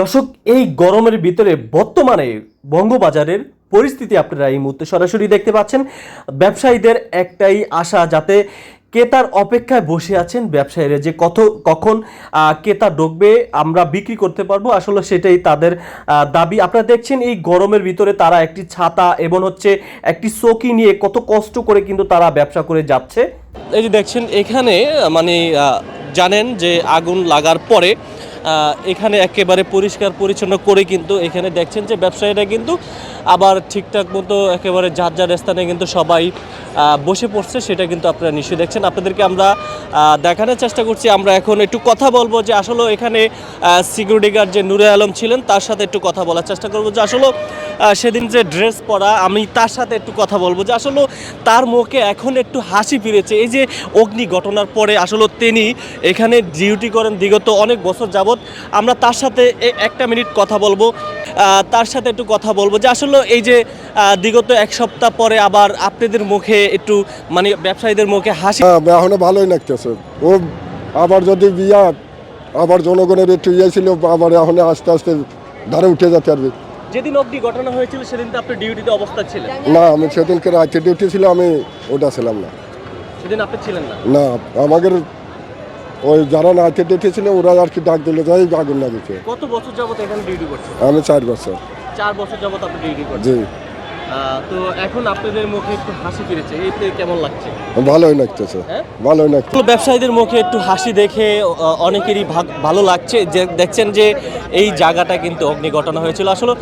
দর্শক, এই গরমের ভিতরে বর্তমানে বঙ্গবাজারের পরিস্থিতি আপনারা এই মুহূর্তে সরাসরি দেখতে পাচ্ছেন। ব্যবসায়ীদের একটাই আশা, যাতে ক্রেতার অপেক্ষায় বসে আছেন ব্যবসায়ীরা, যে কত, কখন ক্রেতা ঢুকবে, আমরা বিক্রি করতে পারব। আসলে সেটাই তাদের দাবি। আপনারা দেখছেন, এই গরমের ভিতরে তারা একটি ছাতা এবং হচ্ছে একটি চৌকি নিয়ে কত কষ্ট করে কিন্তু তারা ব্যবসা করে যাচ্ছে। এই যে দেখছেন, এখানে মানে জানেন যে আগুন লাগার পরে এখানে একেবারে পরিষ্কার পরিচ্ছন্ন করে কিন্তু এখানে দেখছেন যে ব্যবসায়ীরা কিন্তু আবার ঠিকঠাক মতো একেবারে যার যার স্থানে কিন্তু সবাই বসে পড়ছে, সেটা কিন্তু আপনারা নিশ্চয়ই দেখছেন। আপনাদেরকে আমরা দেখানোর চেষ্টা করছি। আমরা এখন একটু কথা বলব যে আসলে এখানে সিকিউরিটি গার্ড যে নুরে আলম ছিলেন, তার সাথে একটু কথা বলার চেষ্টা করব যে আসলে সেদিন যে ড্রেস পরা, আমি তার সাথে একটু কথা বলব যে আসলে তার মুখে এখন একটু হাসি ফিরেছে। এই যে অগ্নি ঘটনার পরে আসলে তিনি এখানে ডিউটি করেন বিগত অনেক বছর যাবৎ। আমরা তার সাথে একটা মিনিট কথা বলব। তার সাথে একটু কথা বলব যে আসলে এই যে বিগত এক সপ্তাহ পরে আবার আপনাদের মুখে একটু মানে ব্যবসায়ীদের মুখে হাসি হ্যাঁ এখন ভালোই লাগতেছে। ও আবার যদি বিয়া, আবার জনগণের একটু ইয়ে ছিল, আবার এখন আস্তে আস্তে ধারে উঠে যেতে পারবে যেদিন অবধি ঘটনা হয়েছিল সেদিন তো আপনি ডিউটিতে অবস্থা ছিলেন? না আমি সেদিনকে রাতে ডিউটি ছিল আমি ওটা ছিলাম না। সেদিন আপনি ছিলেন না? না আমাদের ওই যারা রাতে ডিউটি ছিল ওরা আর কি ডাক দিলে যাই না লাগিয়েছে। কত বছর যাবত এখানে ডিউটি করছেন? আমি চার বছর। চার বছর যাবত আপনি ডিউটি করছেন? জি। তো এখন আপনাদের মুখে একটু হাসি ফিরেছে এইতে কেমন লাগছে? ভালোই লাগতেছে। হ্যাঁ? ভালোই আসলে ব্যবসায়ীদের মুখে একটু হাসি দেখে অনেকেরই ভালো লাগছে। যে দেখছেন যে এই জায়গাটা কিন্তু অগ্নি ঘটনা হয়েছিল। আসলে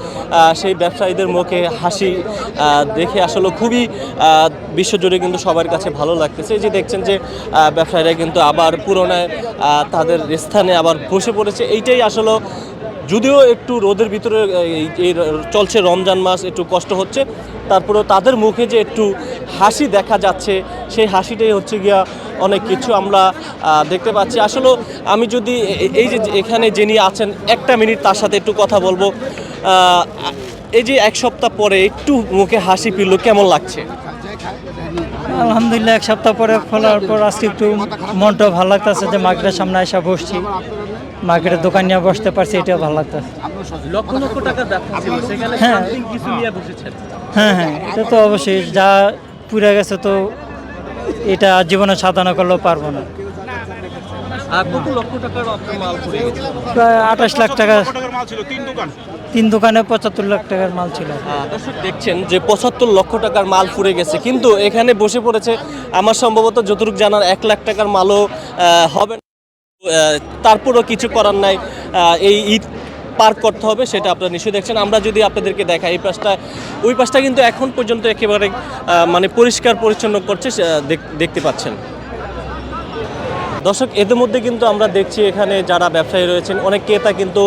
সেই ব্যবসায়ীদের মুখে হাসি দেখে আসলে খুবই বিশ্বজুড়ে কিন্তু সবার কাছে ভালো লাগতেছে। এই যে দেখছেন যে ব্যবসায়ীরা কিন্তু আবার পুরোনায় তাদের স্থানে আবার বসে পড়েছে। এইটাই আসলে যদিও একটু রোদের ভিতরে, এই- চলছে রমজান মাস, একটু কষ্ট হচ্ছে, তারপরেও তাদের মুখে যে একটু হাসি দেখা যাচ্ছে, সেই হাসিটাই হচ্ছে গিয়া অনেক কিছু আমরা দেখতে পাচ্ছি। আসলে আমি যদি এই যে এখানে যিনি আছেন, একটা মিনিট তার সাথে একটু কথা বলব। এই যে এক সপ্তাহ পরে একটু মুখে হাসি ফিরল, কেমন লাগছে? আলহামদুলিল্লাহ, এক সপ্তাহ পরে খোলার পর আজকে একটু মনটা ভালো লাগতেছে যে মার্কেটের সামনে এসে বসছি। মার্কেটের দোকান নিয়ে বসতে পারছি এটাও ভালো লাগতেছে। লক্ষ লক্ষ টাকার ব্যবসা সেখানে হ্যাঁ। কিছু নিয়ে বসেছেন। হ্যাঁ হ্যাঁ এটা তো অবশ্যই যা পুড়ে গেছে তো এটা জীবনে সাধনা করলেও পারব না। আর কত লক্ষ টাকার আপনার মাল পড়ে গেছে? প্রায় আঠাশ লাখ টাকা। টাকার মাল ছিল তিন দোকানে। পঁচাত্তর লাখ টাকার মাল ছিল। দর্শক দেখছেন যে পঁচাত্তর লক্ষ টাকার মাল ফুরে গেছে কিন্তু এখানে বসে পড়েছে আমার সম্ভবত যতটুকু জানার এক লাখ টাকার মালও আহ, হবে তারপরও কিছু করার নাই। এই ঈদ পার করতে হবে, সেটা আপনারা নিশ্চয়ই দেখছেন। আমরা যদি আপনাদেরকে দেখাই, এই পাশটা, ওই পাশটা কিন্তু এখন পর্যন্ত একেবারে মানে পরিষ্কার পরিচ্ছন্ন করছে দেখতে পাচ্ছেন। দর্শক, এদের মধ্যে কিন্তু আমরা দেখছি এখানে যারা ব্যবসায়ী রয়েছেন, অনেক ক্রেতা কিন্তু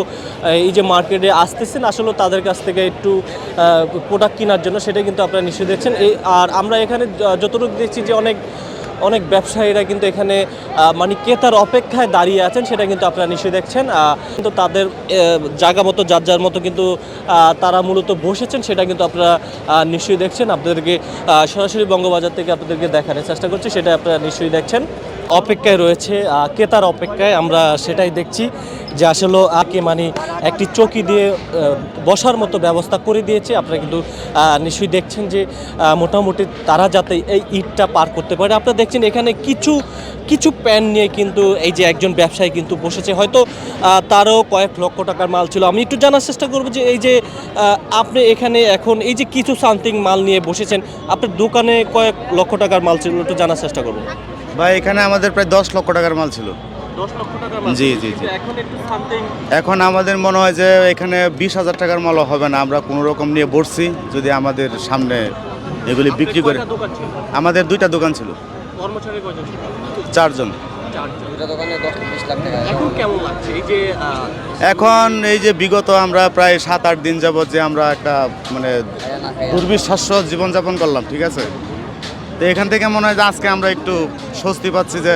এই যে মার্কেটে আসতেছেন, আসলে তাদের কাছ থেকে একটু প্রোডাক্ট কেনার জন্য সেটা কিন্তু আপনারা নিশ্চয়ই দেখছেন। এই, আর আমরা এখানে যতটুকু দেখছি যে অনেক অনেক ব্যবসায়ীরা কিন্তু এখানে মানে ক্রেতার অপেক্ষায় দাঁড়িয়ে আছেন, সেটা কিন্তু আপনারা নিশ্চয়ই দেখছেন। কিন্তু তাদের জায়গা মতো, যার যার মতো কিন্তু তারা মূলত বসেছেন, সেটা কিন্তু আপনারা নিশ্চয়ই দেখছেন। আপনাদেরকে সরাসরি বঙ্গবাজার থেকে আপনাদেরকে দেখানোর চেষ্টা করছি, সেটা আপনারা নিশ্চয়ই দেখছেন। অপেক্ষায় রয়েছে ক্রেতার অপেক্ষায় আমরা সেটাই দেখছি যে আসলে আগে মানে একটি চৌকি দিয়ে বসার মতো ব্যবস্থা করে দিয়েছে। আপনারা কিন্তু নিশ্চয়ই দেখছেন যে মোটামুটি তারা যাতে এই ঈদটা পার করতে পারে। আপনারা দেখছেন এখানে কিছু কিছু প্যান নিয়ে কিন্তু এই যে একজন ব্যবসায়ী কিন্তু বসেছে। হয়তো তারও কয়েক লক্ষ টাকার মাল ছিল। আমি একটু জানার চেষ্টা করব যে এই যে আপনি এখানে এখন এই যে কিছু সামথিং মাল নিয়ে বসেছেন, আপনার দোকানে কয়েক লক্ষ টাকার মাল ছিল, একটু জানার চেষ্টা করব। ভাই এখানে আমাদের প্রায় দশ লক্ষ টাকার মাল ছিল। জি, জি, জি। এখন একটু সামথিং এখন আমাদের মনে হয় যে এখানে বিশ হাজার টাকার মালও হবে না। আমরা কোনো রকম নিয়ে বসছি যদি আমাদের সামনে এগুলি বিক্রি করে আমাদের দুইটা দোকান ছিল। কর্মচারী কয়জন ছিল? চারজন। এখন এই যে এখন এই যে বিগত আমরা প্রায় সাত আট দিন যাবত যে আমরা একটা মানে দুর্বিশ্বাস্য জীবনযাপন করলাম ঠিক আছে? তো এখান থেকে মনে হয় যে আজকে আমরা একটু স্বস্তি পাচ্ছি যে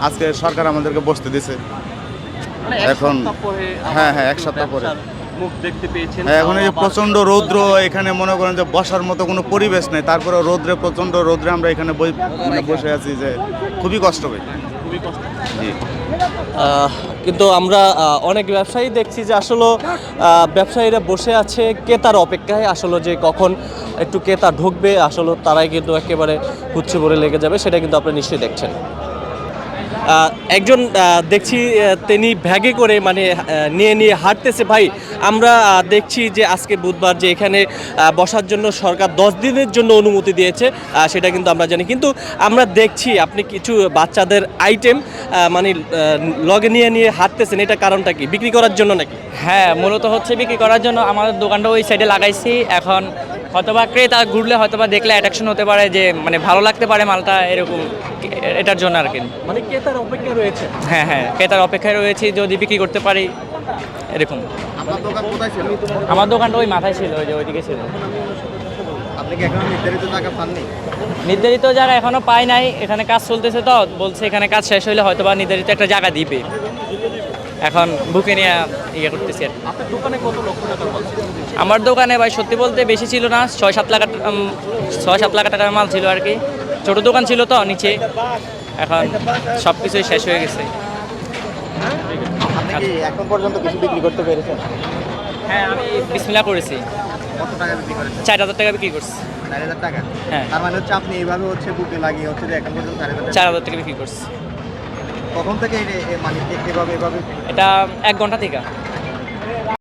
আজকে সরকার আমাদেরকে বসতে দিছে। মানে এখন- সপ্তাহ পরে আবার হ্যাঁ, হ্যাঁ, এক সপ্তাহ পরে। মুখ দেখতে পেয়েছেন। হ্যাঁ, এখন এই প্রচণ্ড রৌদ্র এখানে মনে করেন যে বসার মতো কোনো পরিবেশ নেই। তারপরে রৌদ্রে প্রচণ্ড রৌদ্রে আমরা এখানে বই- মানে বসে আছি যে খুবই কষ্ট পাই খুবই কষ্ট। জি। কিন্তু আমরা অনেক ব্যবসায়ী দেখছি যে আসলে ব্যবসায়ীরা বসে আছে ক্রেতার অপেক্ষায় আসলে যে কখন একটু ক্রেতা ঢুকবে, আসলে তারাই কিন্তু একেবারে উচ্ছে ভরে লেগে যাবে, সেটা কিন্তু আপনি নিশ্চয়ই দেখছেন। একজন দেখছি তিনি ব্যাগে করে মানে নিয়ে নিয়ে হাঁটতেছে, ভাই, আমরা দেখছি যে আজকে বুধবার যে এখানে বসার জন্য সরকার দশ দিনের জন্য অনুমতি দিয়েছে সেটা কিন্তু আমরা জানি। কিন্তু আমরা দেখছি, আপনি কিছু বাচ্চাদের আইটেম মানে লগে নিয়ে নিয়ে হাঁটতেছেন, এটা কারণটা কি? বিক্রি করার জন্য নাকি? হ্যাঁ মূলত হচ্ছে বিক্রি করার জন্য আমাদের দোকানটা ওই সাইডে লাগাইছি। এখন হয়তোবা ক্রেতা ঘুরলে হয়তোবা দেখলে অ্যাট্রাকশন হতে পারে যে মানে ভালো লাগতে পারে মালটা এরকম এটার জন্য আর কি। মানে ক্রেতার অপেক্ষা রয়েছে। হ্যাঁ হ্যাঁ ক্রেতার অপেক্ষায় রয়েছি যদি বিক্রি করতে পারি এরকম। আপনার দোকান কোথায় ছিল? আমার দোকানটা ওই মাথায় ছিল ওই যে ওইদিকে ছিল। আপনি নির্ধারিত টাকা পাননি? নির্ধারিত জায়গা এখনও পাই নাই এখানে কাজ চলতেছে তো বলছে এখানে কাজ শেষ হইলে হয়তো বা নির্ধারিত একটা জায়গা দিবে। এখন বুকে নিয়ে ইয়ে করতেছি আর কি। আপনার দোকানে কত লক্ষ টাকা আমার দোকানে ভাই সত্যি বলতে বেশি ছিল না ছয় সাত লাখ ছয় সাত লাখ টাকার মাল ছিল আর কি। ছোট দোকান ছিল তো নিচে। এখন সব কিছুই শেষ হয়ে গেছে। এখন পর্যন্ত কিছু বিক্রি করতে পেরেছেন? হ্যাঁ আমি বিসমিল্লা করেছি। কত টাকা বিক্রি করেছেন? চার হাজার টাকা বিক্রি করছি। চার হাজার টাকা? হ্যাঁ। তার মানে হচ্ছে আপনি এইভাবে হচ্ছে বুকে লাগিয়ে হচ্ছে যে এখন পর্যন্ত চার হাজার টাকা বিক্রি করছি। কখন থেকে এটা এক ঘণ্টা থেকে।